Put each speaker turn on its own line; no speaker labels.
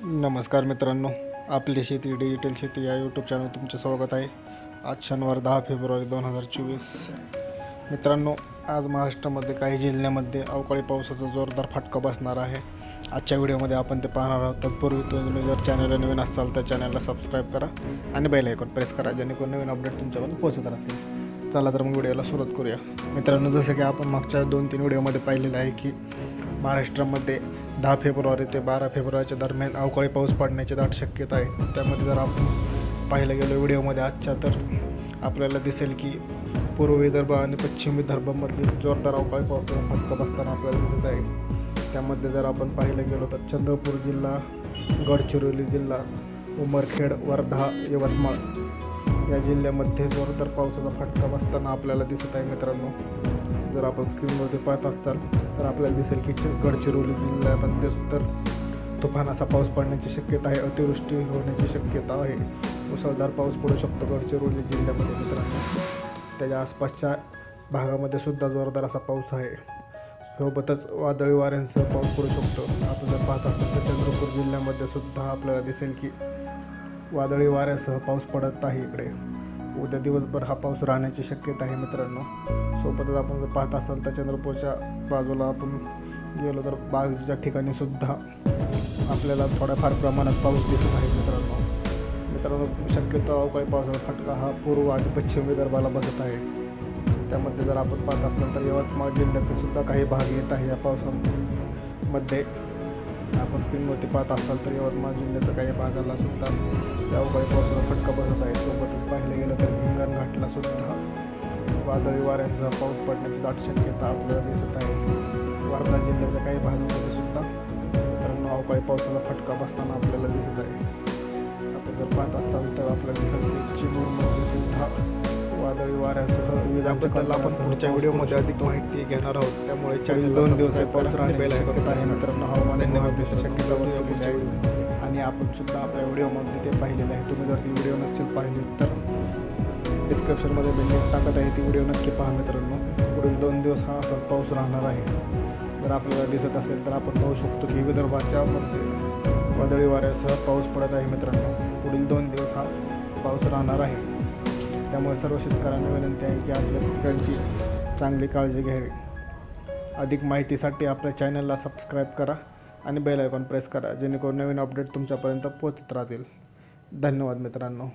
नमस्कार मित्रांनो आपली शेती डिजिटल शेती या यूट्यूब चॅनल तुमचे स्वागत आहे. आज शनिवार दहा फेब्रुवारी दोन हजार चोवीस. मित्रांनो आज महाराष्ट्रामध्ये काही जिल्ह्यामध्ये अवकाळी पावसाचा जोरदार फटका बसणार आहे. आजच्या व्हिडिओमध्ये आपण ते पाहणार आहोत. तत्पूर्वी तुम्ही जर चॅनलला नवीन असाल तर चॅनलला सबस्क्राईब करा आणि बेल आयकॉन प्रेस करा जेणेकरून नवीन अपडेट तुमच्यापर्यंत पोहोचत राहतील. चला तर मग व्हिडिओला सुरुवात करूया. मित्रांनो जसं की आपण मागच्या दोन तीन व्हिडिओमध्ये पाहिलेलं आहे की महाराष्ट्रामध्ये दहा फेब्रुवारी ते बारा फेब्रुवारीच्या दरम्यान अवकाळी पाऊस पडण्याची दाट शक्यता आहे. त्यामध्ये जर आपण पाहायला गेलो व्हिडिओमध्ये आजच्या तर आपल्याला दिसेल की पूर्व विदर्भ आणि पश्चिम विदर्भामध्ये जोरदार अवकाळी पावसाचा फटका बसताना आपल्याला दिसत आहे. त्यामध्ये जर आपण पाहायला गेलो तर चंद्रपूर जिल्हा गडचिरोली जिल्हा उमरखेड वर्धा यवतमाळ या जिल्ह्यामध्ये जोरदार पावसाचा फटका बसताना आपल्याला दिसत आहे मित्रांनो. जर आपण स्क्रीनवरती पाहत असाल तर आपल्याला दिसेल की च- गडचिरोली जिल्ह्यामध्ये तर तुफान असा पाऊस पडण्याची शक्यता आहे अतिवृष्टी होण्याची शक्यता आहे. मुसळधार पाऊस पडू शकतो गडचिरोली जिल्ह्यामध्ये मित्रांनो. त्याच्या आसपासच्या भागामध्ये सुद्धा जोरदार असा पाऊस आहे. सोबतच वादळी वाऱ्यांसह पाऊस पडू शकतो. आपण जर पाहत असाल तर चंद्रपूर जिल्ह्यामध्ये सुद्धा आपल्याला दिसेल की वादळी वाऱ्यासह पाऊस पडत आहे इकडे. उद्या दिवसभर हा पाऊस राहण्याची शक्यता आहे मित्रांनो. सोबतच आपण जर पाहत असाल तर चंद्रपूरच्या बाजूला आपण गेलो तर बागच्या ठिकाणी सुद्धा आपल्याला थोड्याफार प्रमाणात पाऊस दिसत आहे मित्रांनो. मित्रांनो शक्यतो अवकाळी पावसाचा फटका हा पूर्व आणि पश्चिम विदर्भाला बसत आहे. त्यामध्ये जर आपण पाहत असाल तर यवतमाळ जिल्ह्याचे सुद्धा काही भाग येत आहे या पावसामध्ये. आपण स्क्रीनवरती पाहत असाल तर यवतमाळ जिल्ह्याच्या काही भागाला सुद्धा या अवकाळी पावसाचा फटका बसत आहे. सोबतच पाहिलं गेलं तर हिंगणघाटला सुद्धा वादळी वाऱ्यांचा पाऊस पडण्याची दाट शक्यता आपल्याला दिसत आहे. वर्धा जिल्ह्याच्या काही भागामध्ये सुद्धा मित्रांनो अवकाळी पावसाचा फटका बसताना आपल्याला दिसत आहे. आपण जर पाहत असाल तर आपल्याला दिसत की चिमूरमध्ये सुद्धा वादळी वाऱ्यासह विजांबद्दल आपण पुढच्या व्हिडिओमध्ये अधिक माहिती घेणार आहोत. त्यामुळे दोन दिवस पाऊस राहण्याची शक्यता आहे मित्रांनो हवामान धन्यवाद शक्यता वर्तवलेली आहे आणि आपण सुद्धा आपल्या व्हिडिओमध्ये ते पाहिलेलं आहे. तुम्ही जर ती व्हिडिओ नसेल पाहिली तर डिस्क्रिप्शनमध्ये मी लिंक टाकत आहे. ती व्हिडिओ नक्की पहा मित्रांनो. पुढील दोन दिवस हा असाच पाऊस राहणार आहे. जर आपल्याला दिसत असेल तर आपण पाहू शकतो की विदर्भाच्या मध्ये वादळी वाऱ्यासह पाऊस पडत आहे मित्रांनो. पुढील दोन दिवस हा पाऊस राहणार आहे. त्यामुळे सर्व शेतकऱ्यांना विनंती आहे की आपल्या पिकांची चांगली काळजी घ्यावी. अधिक माहितीसाठी आपल्या चॅनलला सबस्क्राईब करा. आणि बेल आयकॉन प्रेस करा जेणेकरून नवीन अपडेट तुमच्यापर्यंत पोचत राहतील. धन्यवाद मित्रांनो.